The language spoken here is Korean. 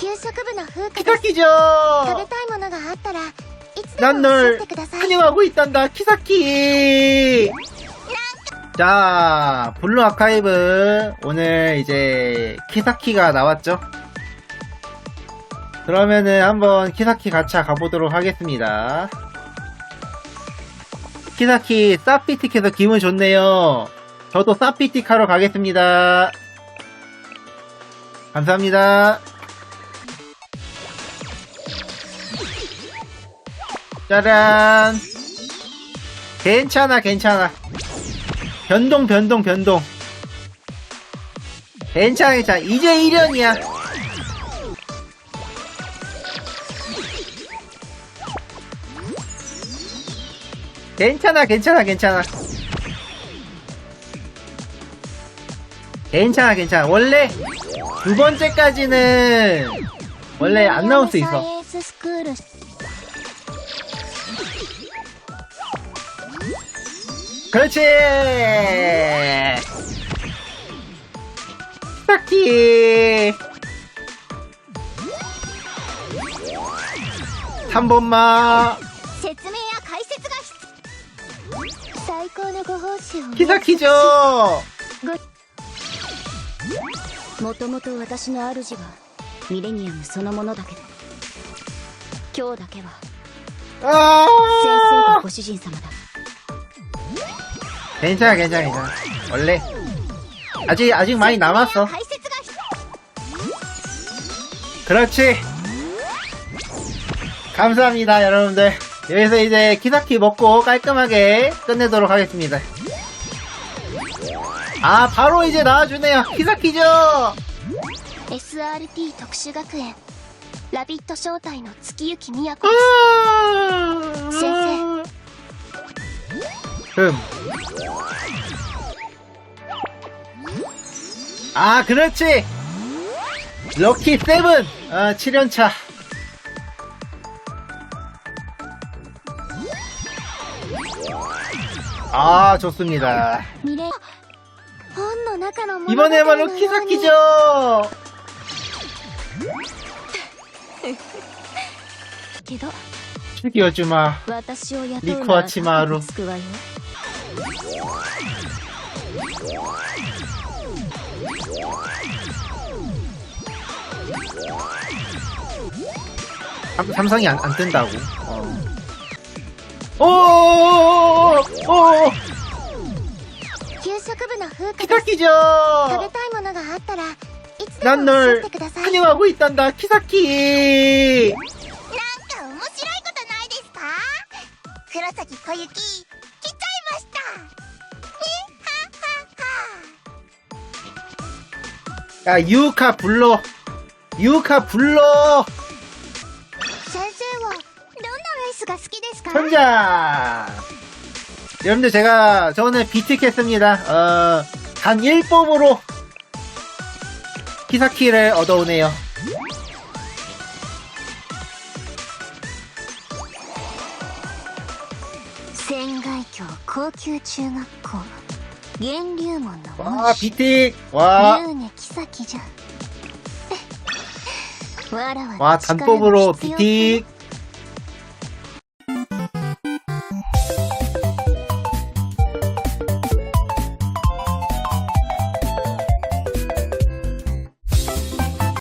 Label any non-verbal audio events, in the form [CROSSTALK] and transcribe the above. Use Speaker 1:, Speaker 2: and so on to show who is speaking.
Speaker 1: 給食部の風花です
Speaker 2: 키사키죠!
Speaker 1: 食べたいものがあったらいつでも
Speaker 2: 난
Speaker 1: おっしゃっ
Speaker 2: 널
Speaker 1: てください
Speaker 2: 환영하고 있단다, 키사키! 자, 블루 아카이브. 오늘 이제 키사키가 나왔죠? 그러면은 한번 키사키 가차 가보도록 하겠습니다. 키사키 사피틱해서 기분 좋네요. 저도 사피틱 하러 가겠습니다. 감사합니다. 짜란. 괜찮아, 괜찮아. 변동, 변동, 변동. 괜찮아, 괜찮아. 이제 1년이야. 괜찮아, 괜찮아, 괜찮아. 괜찮아, 괜찮아. 원래 두 번째까지는 원래 안 나올 수 있어.
Speaker 1: こ
Speaker 2: んにちはラッキー
Speaker 1: 説明や解説が最高のご奉仕を
Speaker 2: キザキ
Speaker 1: もともと私の主はミレニアムそのものだけど今日だけは先生がご主人様だ
Speaker 2: 괜찮아, 괜찮아, 괜찮아. 원래 아직 아직 많이 남았어.
Speaker 1: 解説が必
Speaker 2: 그렇지. 감사합니다, 여러분들. 여기서 이제 키사키 먹고 깔끔하게 끝내도록 하겠습니다. 아, 바로 이제 나와주네요. 키사키죠!
Speaker 1: 要 SRT 特殊学園ラビット招待の月行都です
Speaker 2: 음. 흠. 아, 그렇지! 럭키 세븐! 아, 7연차. 아, 좋습니다. 이번에 바로 키사키죠! 키기어주마 음.
Speaker 1: 리코아치마루
Speaker 2: 삼, 삼성이 안, 안 뜬다고. 어. 오, 오,
Speaker 1: 給食部の風花です食べ
Speaker 2: 키사키죠!
Speaker 1: たいものがあったらいつでも
Speaker 2: 난
Speaker 1: おっしゃっ
Speaker 2: 널
Speaker 1: てください
Speaker 2: 환영하고 있단다, 키사키!
Speaker 1: なんか面白いことないですか黒崎小雪
Speaker 2: 야, 유카 불러. 유카 불러!
Speaker 1: 先生はどんなレースが好きですか
Speaker 2: 천자! 여러분들 제가 저는 비틱했습니다. 어, 단 1뽑으로 키사키를 얻어오네요.
Speaker 1: 仙外峡高級中学校 源流門のわあ
Speaker 2: ピティ
Speaker 1: わあ。ねじゃ [LAUGHS] わらわ
Speaker 2: 担
Speaker 1: 当風呂ピ
Speaker 2: ティ